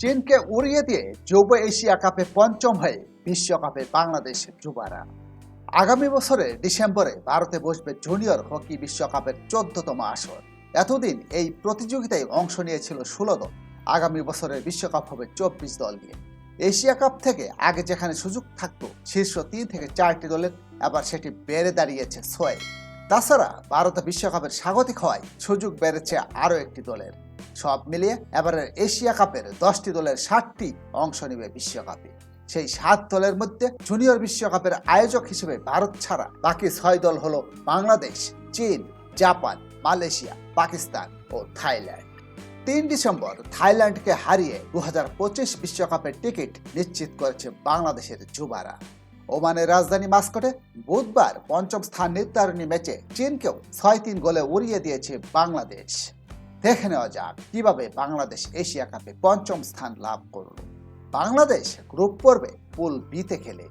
চীনকে উড়িয়ে দিয়ে যুব এশিয়া কাপে পঞ্চম হয়ে বিশ্বকাপে বাংলাদেশ যুবারা। আগামী বছরের ডিসেম্বরে ভারতে বসবে জুনিয়র হকি বিশ্বকাপের চোদ্দতম আসর। এতদিন এই প্রতিযোগিতায় অংশ নিয়েছিল ষোলো দল। আগামী বছরের বিশ্বকাপ হবে চব্বিশ দল নিয়ে। এশিয়া কাপ থেকে আগে যেখানে সুযোগ থাকতো, শীর্ষ তিন থেকে চারটি দলের এবার সেটি বেড়ে দাঁড়িয়েছে ছয়। তাছাড়া ভারত বিশ্বকাপের স্বাগতিক হওয়ায় সুযোগ বেড়েছে আরও একটি দলের। সব মিলিয়ে এবারের এশিয়া কাপের দশটি দলের ষাটটি অংশ নেবে বিশ্বকাপে। সেই সাত দলের মধ্যে জুনিয়র বিশ্বকাপের আয়োজক হিসেবে ভারত ছাড়া বাকি ছয় দল হলো বাংলাদেশ, চীন, জাপান, মালয়েশিয়া, পাকিস্তান ও থাইল্যান্ড। তিন ডিসেম্বর থাইল্যান্ডকে হারিয়ে দু বিশ্বকাপের টিকিট নিশ্চিত করেছে বাংলাদেশের যুবারা। ওমানের রাজধানী মাস্কটে বুধবার পঞ্চম স্থান নির্ধারণী ম্যাচে চীনকেও ছয় তিন গোলে উড়িয়ে দিয়েছে বাংলাদেশ। দেখে নেওয়া যাক কীভাবে বাংলাদেশ এশিয়া কাপে পঞ্চম স্থান লাভ করল। বাংলাদেশ গ্রুপ পর্বে পুল বিতে খেলে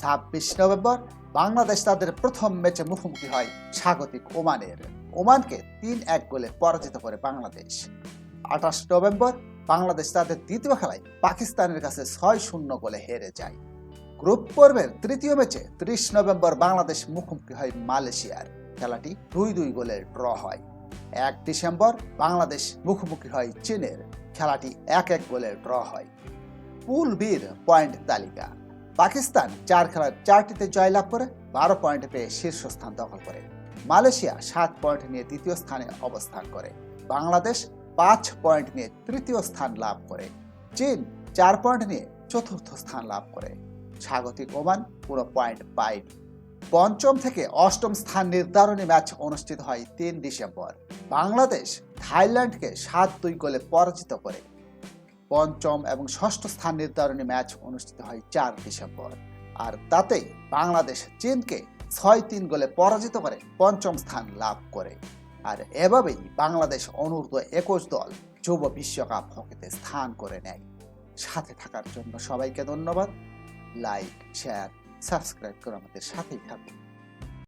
ছাব্বিশ নভেম্বর বাংলাদেশ তাদের প্রথম ম্যাচে মুখোমুখি হয় স্বাগতিক ওমানের। ওমানকে তিন এক গোলে পরাজিত করে বাংলাদেশ। আঠাশ নভেম্বর বাংলাদেশ তাদের দ্বিতীয় খেলায় পাকিস্তানের কাছে ছয় শূন্য গোলে হেরে যায়। গ্রুপ পর্বের তৃতীয় ম্যাচে ত্রিশ নভেম্বর বাংলাদেশ মুখোমুখি হয় মালয়েশিয়ার। খেলাটি দুই দুই গোলের ড্র হয়। এক ডিসেম্বর বাংলাদেশ মুখোমুখি হয় চীনের। খেলাটি এক এক গোলের ড্র হয়। পুল বীর পয়েন্ট তালিকা। পাকিস্তান চার খেলার চারটিতে জয়লাভ করে বারো পয়েন্ট পেয়ে শীর্ষস্থান দখল করে। মালয়েশিয়া সাত পয়েন্ট নিয়ে দ্বিতীয় স্থানে অবস্থান করে। বাংলাদেশ পাঁচ পয়েন্ট নিয়ে তৃতীয় স্থান লাভ করে। চীন চার পয়েন্ট নিয়ে চতুর্থ স্থান লাভ করে। স্বাগতিক ওমান পুরো পয়েন্ট পায়নি পঞ্চম থেকে অষ্টম স্থান নির্ধারণী ম্যাচ অনুষ্ঠিত হয় তিন ডিসেম্বর। বাংলাদেশ থাইল্যান্ডকে সাত দুই গোলে পরাজিত করে। পঞ্চম এবং ষষ্ঠ স্থান নির্ধারণী ম্যাচ অনুষ্ঠিত হয় চার ডিসেম্বর। আর তাতেই বাংলাদেশ চীনকে ছয় তিন গোলে পরাজিত করে পঞ্চম স্থান লাভ করে। আর এভাবেই বাংলাদেশ অনূর্ধ্ব একুশ দল যুব বিশ্বকাপ হকিতে স্থান করে নেয়। সাথে থাকার জন্য সবাইকে ধন্যবাদ। লাইক, শেয়ার সাবস্ক্রাইব করে আমাদের সাথেই থাকুন